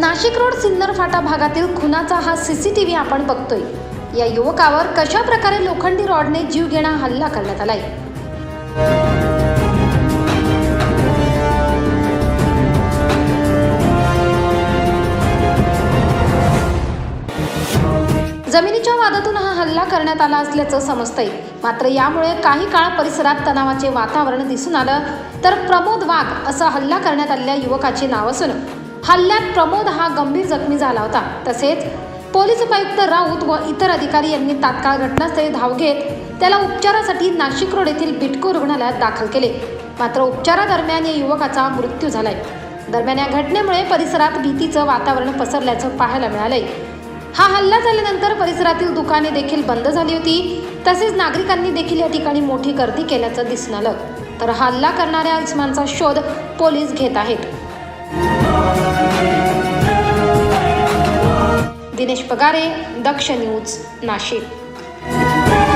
Nashik road Sinnar फाटा भागातील खुनाचा हा सीसीटीव्ही आपण बघतोय. या युवकावर कशा प्रकारे लोखंडी रॉडने जीव घेणा हल्ला करण्यात आलाय? जमिनीच्या वादातून हा हल्ला करण्यात आला असल्याचं समजतंय. मात्र यामुळे काही काळ परिसरात तणावाचे वातावरण दिसून आलं. तर प्रमोद वाघ असा हल्ला करण्यात आलेल्या युवकाचे नाव असून हल्ल्यात प्रमोद हा गंभीर जखमी झाला होता. तसेच पोलीस उपायुक्त राऊत व इतर अधिकारी यांनी तात्काळ घटनास्थळी धाव घेत त्याला उपचारासाठी नाशिक रोड येथील बिटको रुग्णालयात दाखल केले. मात्र उपचारादरम्यान या युवकाचा मृत्यू झालाय. दरम्यान या घटनेमुळे परिसरात भीतीचं वातावरण पसरल्याचं पाहायला मिळालंय. हा हल्ला झाल्यानंतर परिसरातील दुकाने देखील बंद झाली होती. तसेच नागरिकांनी देखील या ठिकाणी मोठी गर्दी केल्याचं दिसून आलं. तर हल्ला करणाऱ्या इसमांचा शोध पोलीस घेत आहेत. दिनेश पगारे दक्ष न्यूज नाशिक.